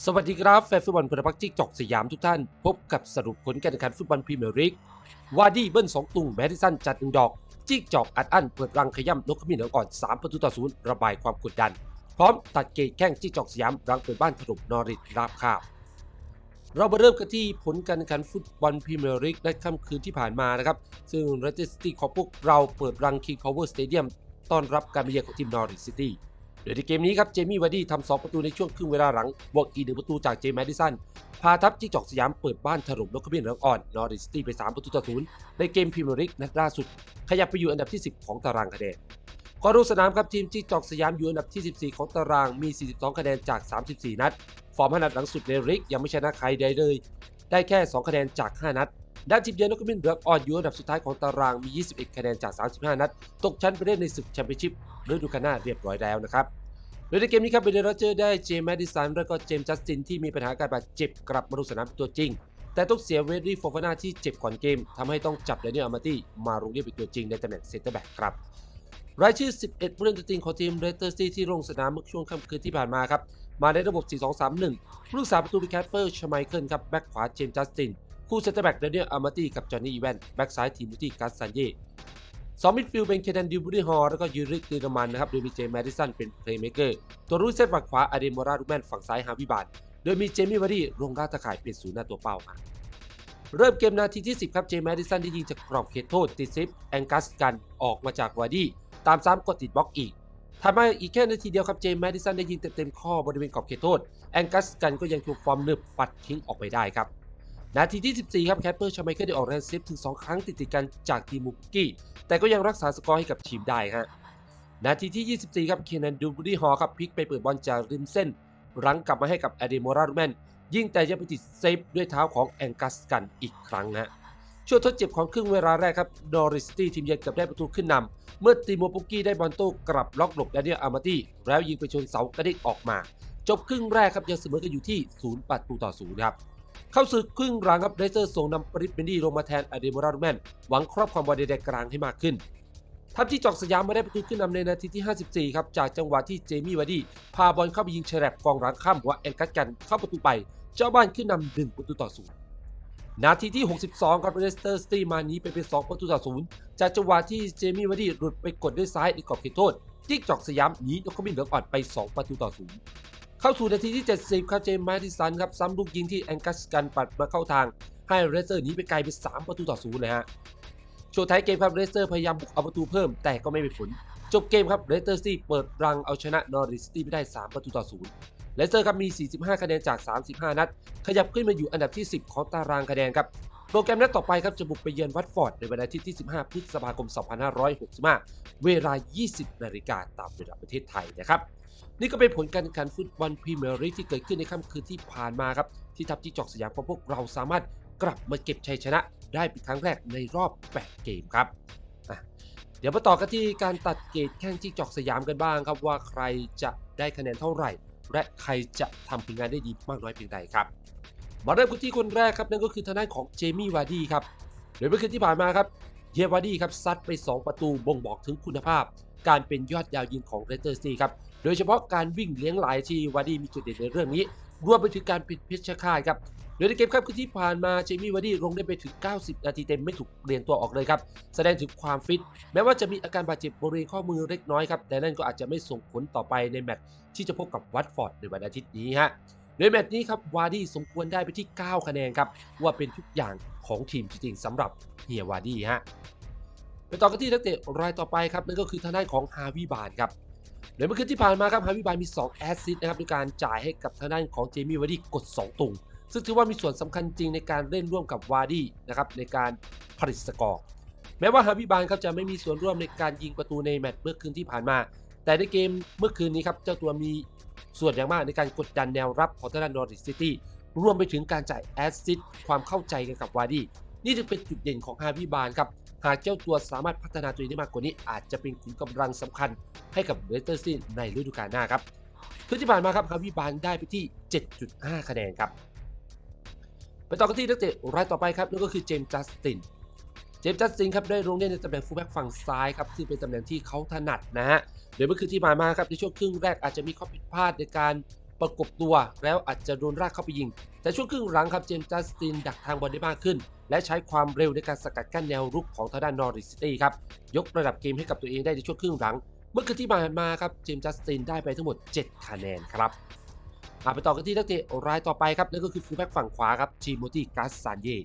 สวัสดีครับแฟนฟุตบอลพลพักที่จอกสยามทุกท่าน พบกับสรุปผลการแข่งขันฟุตบอลพรีเมียร์ลีกวาดี้เบิ้ลสองตุงแมดิสันจัดหนึ่งดอก จิกจอกอัดอั้นเปิดรังขย่ำนกขมิ้นเหนือก่อน 3 ประตูต่อศูนย์ระบายความกดดัน พร้อมตัดเกตแข้งจิกจอกสยามรังเปิดบ้านถล่มนอริทราบคาบเรามาเริ่มกันที่ผลการแข่งขันฟุตบอลพรีเมียร์ลีกในค่ำคืนที่ผ่านมานะครับ ซึ่งเรสตอร์ซิตี้ของพวกเราเปิดรังคิงพาวเวอร์สเตเดียมต้อนรับการมาเยือนของทีมนอริทซิตี้ โดยในเกมนี้ครับเจมี่วาร์ดี้ทำ2ประตูในช่วงครึ่งเวลาหลังบวกอีกหนึ่งประตูจากเจมส์แมดิสันพาทัพจิ้งจอกสยามเปิดบ้านถล่มนกขมิ้นเหลืองอ่อนนอริสตี้ไป 3 ประตูต่อศูนย์ในเกมพรีเมียร์ลีกนัดล่าสุด ขยับไปอยู่อันดับที่ 10 ของตารางคะแนนก่อนลงสนามครับทีมจิ้งจอกสยามอยู่อันดับที่ 14 ของตารางมี 42 คะแนนจาก 34 นัด ฟอร์ม5นัดหลังสุดในลีกยังไม่ชนะใครใดเลย ได้แค่ 2 คะแนนจาก 5 นัด ด้านทีมเยือนนกมินเหลืองอ่อนอยู่อันดับสุดท้ายของตารางมี 21 คะแนนจาก 35 นัด ตกชั้นไปเล่นในศึกแชมเปี้ยนชิพฤดูกาลหน้าเรียบร้อยแล้วนะครับ โดยในเกมนี้ครับเบเดโรเจอร์ได้เจมส์แมดิสันและก็เจมส์จัสตินที่มีปัญหาการบาดเจ็บกลับมาลงสนามเป็นตัวจริง แต่ต้องเสียเวดดี้โฟฟาน่าที่เจ็บก่อนเกมทำให้ต้องจับเดนิเอลอามาตี้มาลงเล่นเป็นตัวจริงในตำแหน่งเซนเตอร์แบ็กครับรายชื่อ 11 ผู้เล่นตัวจริงของทีมเรสเตอร์ซีที่ลงสนามเมื่อช่วงค่ำคืนที่ผ่านมาครับมาในระบบ 4-2-3-1ผู้รักษาประตูเป็นแคปเปอร์ชไมเคิลครับแบ็กขวาเจมส์จัสติน คู่เซนเตอร์แบ็กเดนิเอลอามาตี้กับจอห์นนี่อีแวนแบ็กซ้ายทีมมุตี้กัสซันเย่สองมิดฟิลด์เป็นเคเดนดิวบุรีฮอลแล้วก็ยูริกตีนมันนะครับโดยมีเจมส์แมดิสันเป็นเพลย์เมเกอร์ตัวรุ่นเซตฝั่งขวาอเดโมราลูแมนฝั่งซ้ายฮาวิบานโดยมีเจมี่วาร์ดี้ลงล่าตะข่ายเป็นศูนย์หน้าตัวเป้าครับเริ่มเกมนาทีที่ 10 ครับ เจมส์แมดิสันได้ยิงจากกรอบเขตโทษติดซิปแองกัสกันออกมาจากวาร์ดี้ตามซ้ำกดติดบล็อกอีกทำให้อีกแค่นาทีเดียวครับเจมส์แมดิสันได้ยิงเต็มๆข้อบริเวณขอบเขตโทษแองกัสกันก็ยังถูกฟอร์มนึบปัดทิ้งออกไปได้ครับ นาทีที่ 14 ครับแคปเปอร์ชาไมเคิลได้ออกแรงเซฟถึง 2 ครั้งติดๆกันจากทีมมุกกี้ แต่ก็ยังรักษาสกอร์ให้กับทีมได้ฮะนาทีที่ 24 ครับ เคนนันดูบรีฮอครับพลิกไปเปิดบอลจากริมเส้น รั้งกลับมาให้กับอเดโมราลูแมนยิ่งแต่ยังไปติดเซฟด้วยเท้าของแองกัสกันอีกครั้งฮะช่วงทดเจ็บของครึ่งเวลาแรกครับดอริสตี้ทีมเยือนกับได้ประตูขึ้นนำเมื่อตีโมปุกกี้ได้บอลโต้กลับล็อกหลบแดเนียลอาร์มาตี้แล้วยิงไปชนเสากระดิกออกมา จบครึ่งแรกครับยังเสมอกันอยู่ที่0ประตูต่อ0ครับ เข้าสู่ครึ่งหลังครับเรเซอร์ส่งนำปริสเบนดี้ลงมาแทนอเดโมราลูแมนหวังครอบความบอลในแดนกลางให้มากขึ้นทัพที่จอกสยามมาได้ประตูขึ้นนำในนาทีที่ 54 ครับ จากจังหวะที่เจมี่วาร์ดี้พาบอลเข้าไปยิงแฉลบกองหลังข้ามหัวแอนกัสกันเข้าประตูไป เจ้าบ้านขึ้นนำหนึ่งประตูต่อศูนย์นาทีที่ 62 ครับเลสเตอร์สตีมานี้ไปเป็น 2 ประตูต่อศูนย์จากจังหวะที่เจมี่วาร์ดี้หลุดไปกดด้วยซ้ายในกรอบเขตโทษจิกจอกสยามหนีนกขมิ้นเหลืองอ่อนไป 2 ประตูต่อศูนย์ เข้าสู่นาทีที่ 70 ครับเจมส์แมดิสันครับซ้ำลูกยิงที่แองกัสกันปัดมาเข้าทาง ให้เรสเตอร์หนีไปไกลเป็น3ประตูต่อศูนย์เลยฮะโชวงท้ายเกมครับเรสเตอร์พยายามบุกเอาประตูเพิ่มแต่ก็ไม่เป็นผล จบเกมครับเรสเตอร์ซี่เปิดรังเอาชนะนอริสตี้ไปได้ 3 ประตูต่อศูนย์เรสเตอร์ครับมี 45 คะแนนจาก 35 นัด ขยับขึ้นมาอยู่อันดับที่ 10 ของตารางคะแนนครับ โปรแกรมนัดต่อไปครับจะบุกไปเยือนวัตฟอร์ดในวันอาทิตย์ที่ 15 พฤษภาคม 2565 เวลา 20 นาฬิกาตามเวลาประเทศไทยนะครับ นี่ก็เป็นผลการแข่งขันฟุตบอลพรีเมียร์ลีกที่เกิดขึ้นในค่ำคืนที่ผ่านมาครับ ที่ทัพที่จอกสยามของพวกเราสามารถกลับมาเก็บชัยชนะ ได้เป็นครั้งแรกในรอบ 8 เกมครับเดี๋ยวมาต่อกันที่การตัดเกรดแข่งที่จอกสยามกันบ้างครับว่าใครจะได้คะแนนเท่าไหร่ และใครจะทำผลงานได้ดีมากน้อยเพียงใดครับ มาเริ่มกันที่คนแรกครับนั่นก็คือทางด้านของเจมี่วาร์ดี้ครับโดยเมื่อคืนที่ผ่านมาครับเฮียวาร์ดี้ครับซัดไป 2 ประตูบ่งบอกถึงคุณภาพ การเป็นยอดยาวยิงของเรสเตอร์ซีครับ โดยเฉพาะการวิ่งเลี้ยงหลายที่วาร์ดี้มีจุดเด่นในเรื่องนี้ รวมไปถึงการปิดเพชรฆาตครับโดยในเกมครับคืนที่ผ่านมาเจมี่วาร์ดี้ลงได้ไปถึง 90 นาทีเต็มไม่ถูกเปลี่ยนตัวออกเลยครับ แสดงถึงความฟิต แม้ว่าจะมีอาการบาดเจ็บบริเวณข้อมือเล็กน้อยครับ แต่นั่นก็อาจจะไม่ส่งผลต่อไปในแมตช์ที่จะพบกับวัตฟอร์ดในวันอาทิตย์นี้ฮะโดยแมตช์นี้ครับวาร์ดี้สมควรได้ไปที่ 9 คะแนนครับว่าเป็นทุกอย่างของทีมจริงๆสำหรับเฮียวาร์ดี้ฮะ ไปต่อกันที่นักเตะรายต่อไปครับนั่นก็คือทางด้านของฮาวิบานครับโดยเมื่อคืนที่ผ่านมาครับฮาวิบานมี2แอสซิสต์นะครับในการจ่ายให้กับทางด้านของเจมี่วาร์ดี้กด 2 ตุงซึ่งถือว่ามีส่วนสำคัญจริงในการเล่นร่วมกับวาร์ดี้นะครับในการผลิตสกอร์แม้ว่าฮาวิบานครับจะไม่มีส่วนร่วมในการยิงประตูในแมตช์เมื่อคืนที่ผ่านมา แต่ในเกมเมื่อคืนนี้ครับเจ้าตัวมีส่วนอย่างมากในการกดดันแนวรับของทางด้านนอริสซิตี้รวมไปถึงการจ่ายแอสซิสต์ความเข้าใจกันกับวาร์ดี้นี่จึงเป็นจุดเด่นของฮาวิบานครับ หากเจ้าตัวสามารถพัฒนาตัวเองได้มากกว่านี้ อาจจะเป็นขุมกำลังสำคัญให้กับเรสเตอร์ซินในฤดูกาลหน้าครับคืนที่ผ่านมาครับฮาวิบานได้ไปที่ 7.5 คะแนนครับ ไปต่อกันที่นักเตะรายต่อไปครับนั่นก็คือเจมส์จัสติน เจมส์จัสตินครับได้ลงเล่นในตำแหน่งฟูลแบ็กฝั่งซ้ายครับซึ่งเป็นตำแหน่งที่เขาถนัดนะฮะโดยเมื่อคืนที่ผ่านมาครับในช่วงครึ่งแรกอาจจะมีข้อผิดพลาดในการ ประกบตัวแล้วอาจจะโดนรากเข้าไปยิง แต่ช่วงครึ่งหลังครับเจมส์จัสตินดักทางบอลได้มากขึ้น และใช้ความเร็วในการสกัดกั้นแนวรุกของทางด้านนอริสิตี้ครับยกระดับเกมให้กับตัวเองได้ในช่วงครึ่งหลัง เมื่อคืนที่ผ่านมาครับเจมส์จัสตินได้ไปทั้งหมด 7 คะแนนครับมาไปต่อกันที่นักเตะรายต่อไปครับนั่นก็คือฟูลแบ็กฝั่งขวาครับทีโมธีกัสซานเย่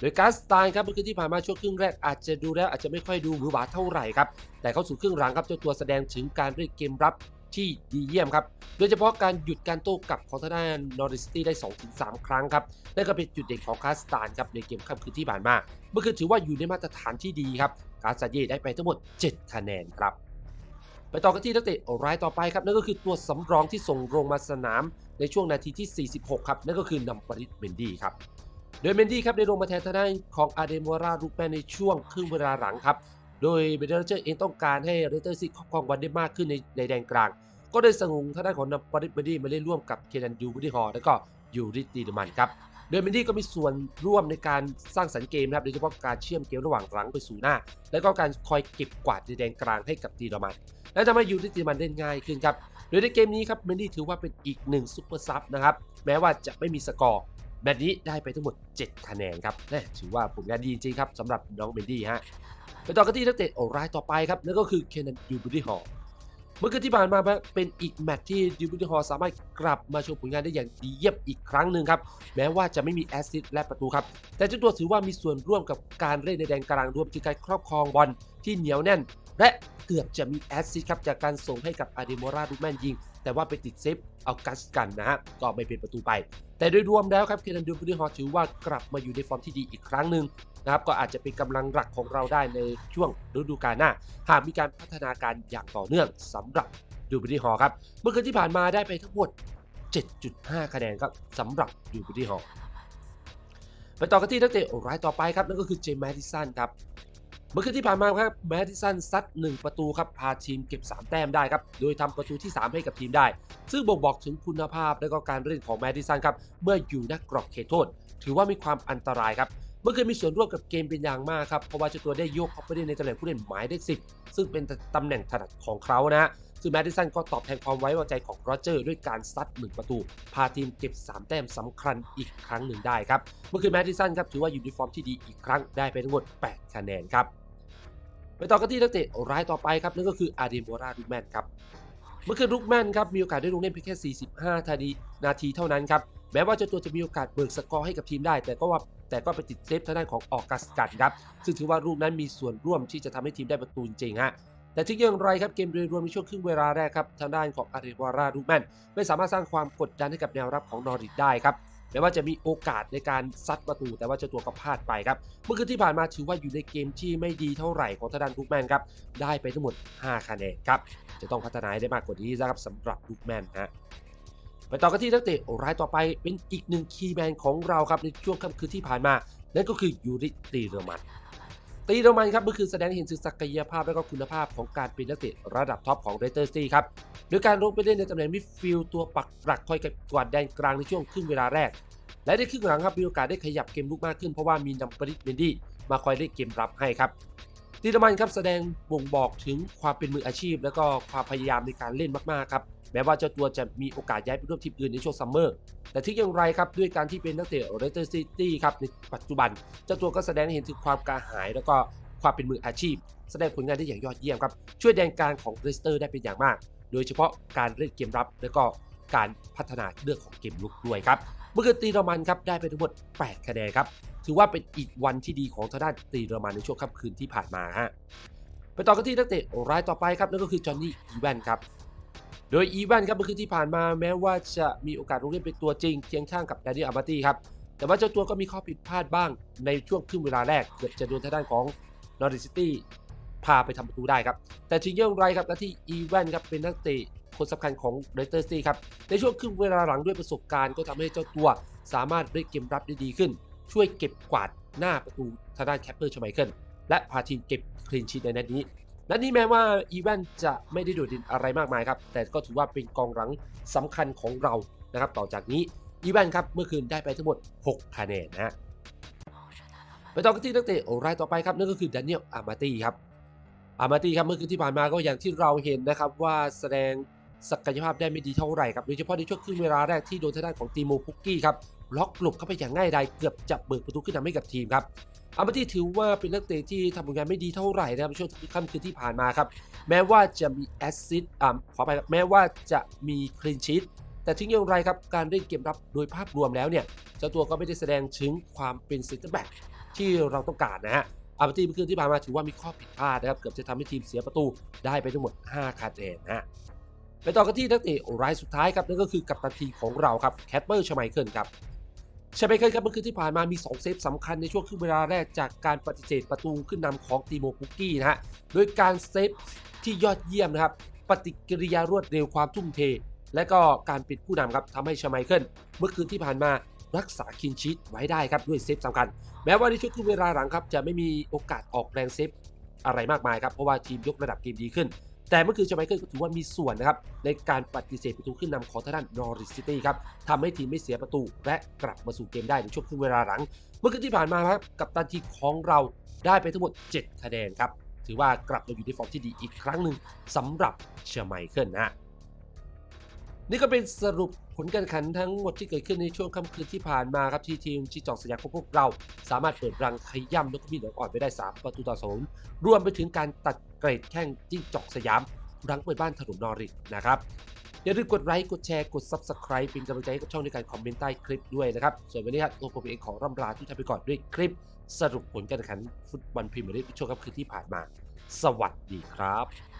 โดยกัสตานครับเมื่อคืนที่ผ่านมาช่วงครึ่งแรกอาจจะดูแล้วอาจจะไม่ค่อยดูหวือหวาเท่าไหร่ครับแต่เขาสู่ครึ่งหลังครับเจ้าตัวแสดงถึงการเล่นเกมรับ ที่ดีเยี่ยมครับ โดยเฉพาะการหยุดการโต้กลับของทางด้านนอริสตี้ได้2-3ครั้งครับนั่นก็เป็นจุดเด่นของกัสตานครับในเกมค่ำคืนที่ผ่านมา เมื่อคืนถือว่าอยู่ในมาตรฐานที่ดีครับกัสซานเย่ได้ไปทั้งหมด 7 คะแนนครับ ไปต่อกันที่นักเตะรายต่อไปครับนั่นก็คือตัวสำรองที่ส่งลงมาสนามในช่วงนาทีที่ 46 ครับ นั่นก็คือนัมปริตเมนดี้ครับ โดยเมนดี้ครับได้ลงมาแทนทางด้านของอาเดมัวราลูกแมนในช่วงครึ่งเวลาหลังครับ โดยเบเดอร์เจอร์เองต้องการให้เรเตอร์ซิครอบครองบอลได้มากขึ้นในในแดนกลาง ก็ได้สงงทางด้านของนัมปริตเมนดี้มาเล่นร่วมกับเคนันยูบุดีฮอร์แล้วก็ยูริตีดมันครับโดยเมนดี้ก็มีส่วนร่วมในการสร้างสรรค์เกมนะครับโดยเฉพาะการเชื่อมเกมระหว่างหลังไปสู่หน้า และก็การคอยเก็บกวาดในแดนกลางให้กับตีดมัน และทำให้ยูริตีดมันเล่นง่ายขึ้นครับโดยในเกมนี้ครับเมนดี้ถือว่าเป็นอีกหนึ่งซุปเปอร์ซับนะครับแม้ว่าจะไม่มีสกอร์ แมตช์นี้ได้ไปทั้งหมด 7 คะแนนครับแม่ถือว่าผลงานดีจริงครับสำหรับน้องเมนดี้ฮะไปต่อกันที่นักเตะรายต่อไปครับนั่นก็คือเคนนันยูบูดีฮอร์เมื่อคืนที่ผ่านมาเป็นอีกแมตช์ที่ยูบูดีฮอร์สามารถกลับมาโชว์ผลงานได้อย่างดีเยี่ยมอีกครั้งหนึ่งครับ แม้ว่าจะไม่มีแอสซิสต์และประตูครับ แต่เจ้าตัวถือว่ามีส่วนร่วมกับการเล่นในแดนกลางรวมถึงการครอบครองบอล ที่เหนียวแน่น และเกือบจะมีแอสซิสครับจากการส่งให้กับอาเดโมราดูแมนยิง แต่ว่าไปติดเซฟเอากัสกันนะฮะก็ไม่เป็นประตูไป แต่โดยรวมแล้วครับเคนันดูบูดีฮอร์ถือว่ากลับมาอยู่ในฟอร์มที่ดีอีกครั้งหนึ่งนะครับก็อาจจะเป็นกำลังหลักของเราได้ในช่วงฤดูกาลหน้า หากมีการพัฒนาการอย่างต่อเนื่องสำหรับดูบูดีฮอร์ครับเมื่อคืนที่ผ่านมาได้ไปทั้งหมด 7.5 คะแนนครับสำหรับดูบูดีฮอร์ไปต่อกันที่นักเตะรายต่อไปครับนั่นก็คือเจมส์แมดิสันครับ เมื่อคืนที่ผ่านมาครับแมดิสันซัด1 ประตูครับพาทีมเก็บ 3 แต้มได้ครับ โดยทำประตูที่ 3 ให้กับทีมได้ ซึ่งบ่งบอกถึงคุณภาพและก็การเล่นของแมดิสันครับ เมื่ออยู่นักกรอบเขตโทษ ถือว่ามีความอันตรายครับ เมื่อคืนมีส่วนร่วมกับเกมเป็นอย่างมากครับ เพราะว่าเจ้าตัวได้โยกเข้าไปเล่นในตำแหน่งผู้เล่นหมายเลขสิบซึ่งเป็นตำแหน่งถนัดของเขานะซึ่งแมดิสันก็ตอบแทนความไว้วางใจของโรเจอร์ด้วยการซัด1ประตู พาทีมเก็บ 3 แต้มสำคัญอีกครั้งหนึ่งได้ครับ เมื่อคืนแมดิสันครับถือว่าอยู่ในฟอร์มที่ดีอีกครั้งได้ไปทั้งหมด 8 คะแนนครับ ต่อกันที่นักเตะรายต่อไปครับนั่นก็คืออาเดโมราลูกแมนครับเมื่อคืนลูกแมนครับมีโอกาสได้ลงเล่นเพียงแค่ 45 นาทีนาทีเท่านั้นครับแม้ว่าเจ้าตัวจะมีโอกาสเบิกสกอร์ให้กับทีมได้ แต่ก็ว่าแต่ก็ไปติดเซฟทางด้านของออกัสกันครับซึ่งถือว่าลูกนั้นมีส่วนร่วมที่จะทำให้ทีมได้ประตูจริงฮะแต่ถึงอย่างไรครับเกมโดยรวมในช่วงครึ่งเวลาแรกครับทางด้านของอาเดโมราลูกแมนไม่สามารถสร้างความกดดันให้กับแนวรับของนอริทได้ครับ แม้ว่าจะมีโอกาสในการซัดประตู แต่ว่าเจ้าตัวก็พลาดไปครับ เมื่อคืนที่ผ่านมาถือว่าอยู่ในเกมที่ไม่ดีเท่าไหร่ของทางด้านลูกแมนครับ ได้ไปทั้งหมด 5 คะแนนครับ จะต้องพัฒนาได้มากกว่านี้นะครับสำหรับลูกแมนฮะไปต่อกันที่นักเตะรายต่อไปเป็นอีกหนึ่งคีย์แมนของเราครับในช่วงค่ำคืนที่ผ่านมา นั่นก็คือยูริตีเรมัน ตีเรมันครับเมื่อคืนแสดงให้เห็นถึงศักยภาพและก็คุณภาพของการเป็นนักเตะระดับท็อปของเรเตอร์ซีครับโดยการลงไปเล่นในตำแหน่งมิดฟิลด์ตัวปักหลักคอยกวาดแดนกลางในช่วงครึ่งเวลาแรก และในครึ่งหลังครับมีโอกาสได้ขยับเกมลุกมากขึ้นเพราะว่ามีนัมปริตเมนดี้มาคอยเล่นเกมรับให้ครับตีเรมันครับแสดงบ่งบอกถึงความเป็นมืออาชีพ และก็ความพยายามในการเล่นมากๆครับ แม้ว่าเจ้าตัวจะมีโอกาสย้ายไปร่วมทีมอื่นในช่วงซัมเมอร์ แต่ที่อย่างไรครับด้วยการที่เป็นนักเตะเรเตอร์ซิตี้ครับในปัจจุบัน เจ้าตัวก็แสดงให้เห็นถึงความกระหาย แล้วก็ความเป็นมืออาชีพ แสดงผลงานได้อย่างยอดเยี่ยมครับช่วยแดนกางของเรสเตอร์ได้เป็นอย่างมาก โดยเฉพาะการเล่นเกมรับ และก็การพัฒนาเรื่องของเกมลุกด้วยครับเมื่อคืนตีเรมันครับได้ไปทั้งหมด 8 คะแนนครับถือว่าเป็นอีกวันที่ดีของทางด้านตีเรมันในช่วงค่ำคืนที่ผ่านมาฮะไปต่อกันที่นักเตะรายต่อไปครับนั่นก็คือจอห์นนี่อีแวนครับ โดยอีแวนครับเมื่อคืนที่ผ่านมาแม้ว่าจะมีโอกาสลงเล่นเป็นตัวจริงเคียงข้างกับแดนนี่อาร์มาตี้ครับ แต่ว่าเจ้าตัวก็มีข้อผิดพลาดบ้างในช่วงครึ่งเวลาแรก เกือบจะโดนทางด้านของนอริซิตี้พาไปทำประตูได้ครับ แต่ถึงอย่างไรครับและที่อีแวนครับเป็นนักเตะคนสำคัญของเรเตอร์ซีครับ ในช่วงครึ่งเวลาหลังด้วยประสบการณ์ก็ทำให้เจ้าตัวสามารถเล่นเกมรับได้ดีขึ้น ช่วยเก็บกวาดหน้าประตูทางด้านแคปเปอร์ชไมเคิลและพาทีมเก็บคลีนชีทในนัดนี้ นัดนี้แม้ว่าอีแวนจะไม่ได้โดดเด่นอะไรมากมายครับ แต่ก็ถือว่าเป็นกองหลังสำคัญของเรานะครับ ต่อจากนี้อีแวนครับเมื่อคืนได้ไปทั้งหมด 6 คะแนนนะฮะไปต่อกันที่นักเตะรายต่อไปครับนั่นก็คือดานิเอลอามาตีครับอามาตีครับเมื่อคืนที่ผ่านมาก็อย่างที่เราเห็นนะครับว่าแสดงศักยภาพได้ไม่ดีเท่าไหร่ครับโดยเฉพาะในช่วงครึ่งเวลาแรกที่โดนทางด้านของตีโมพุกกี้ครับ ล็อกหลบเข้าไปอย่างง่ายดายเกือบจะเบิกประตูขึ้นนำให้กับทีมครับอามาตี้ถือว่าเป็นนักเตะที่ทำผลงานไม่ดีเท่าไหร่นะครับช่วงค่ำคืนที่ผ่านมาครับ แม้ว่าจะมีแอสซิสต์อ่าขอไปครับแม้ว่าจะมีคลีนชีตแต่ถึงอย่างไรครับการเล่นเกมรับโดยภาพรวมแล้วเนี่ยเจ้าตัวก็ไม่ได้แสดงถึงความเป็นเซนเตอร์แบ็กที่เราต้องการนะฮะอาร์ตี้เมื่อคืนที่ผ่านมาถือว่ามีข้อผิดพลาดนะครับ เกือบจะทำให้ทีมเสียประตูได้ไปทั้งหมด 5คะแนนนะฮะไปต่อกันที่นักเตะรายสุดท้ายครับนั่นก็คือกัปตันทีมของเราครับแคทเปอร์ชไมเคิลครับ ชไมเคิลครับเมื่อคืนที่ผ่านมามี 2 เซฟสำคัญในช่วงครึ่งเวลาแรกจากการปฏิเสธประตูขึ้นนำของตีโมปุกกี้นะฮะโดยการเซฟที่ยอดเยี่ยมนะครับ ปฏิกิริยารวดเร็วความทุ่มเท และก็การเป็นผู้นำครับทำให้ชไมเคิลเมื่อคืนที่ผ่านมารักษาคินชีตไว้ได้ครับด้วยเซฟสำคัญ แม้ว่าในช่วงครึ่งเวลาหลังครับจะไม่มีโอกาสออกแรงเซฟอะไรมากมายครับเพราะว่าทีมยกระดับเกมดีขึ้น แต่เมื่อคืนชไมเคิลก็ถือว่ามีส่วนนะครับในการปฏิเสธประตูขึ้นนำของทางด้านนอริสซิตี้ครับทำให้ทีมไม่เสียประตูและกลับมาสู่เกมได้ในช่วงครึ่งเวลาหลัง เมื่อคืนที่ผ่านมาครับกับตันทีมของเราได้ไปทั้งหมด 7 คะแนนครับถือว่ากลับมาอยู่ในฟอร์มที่ดีอีกครั้งหนึ่งสำหรับเชอร์ไมเคิลนะฮะ นี่ก็เป็นสรุปผลการแข่งขันทั้งหมดที่เกิดขึ้นในช่วงค่ำคืนที่ผ่านมาครับที่ทีมจีจอกสยามของพวกเรา สามารถเปิดรังขย่ำนกขมิ้นเหลืองอ่อนไปได้ 3 ประตูต่อศูนย์รวมไปถึงการตัดเกรดแข้งจิ้จอกสยามรังเปิดบ้านถล่มนอริทนะครับอย่าลืมกดไลค์กดแชร์กด Subscribe เป็นกำลังใจให้กับช่องในการคอมเมนต์ใต้คลิปด้วยนะครับ ส่วนวันนี้ครับตัวผมเองขอร่ำลาทุกท่านไปก่อนด้วยคลิป สรุปผลการแข่งขันฟุตบอลพรีเมียร์ลีกช่วงค่ำคืนที่ผ่านมา สวัสดีครับ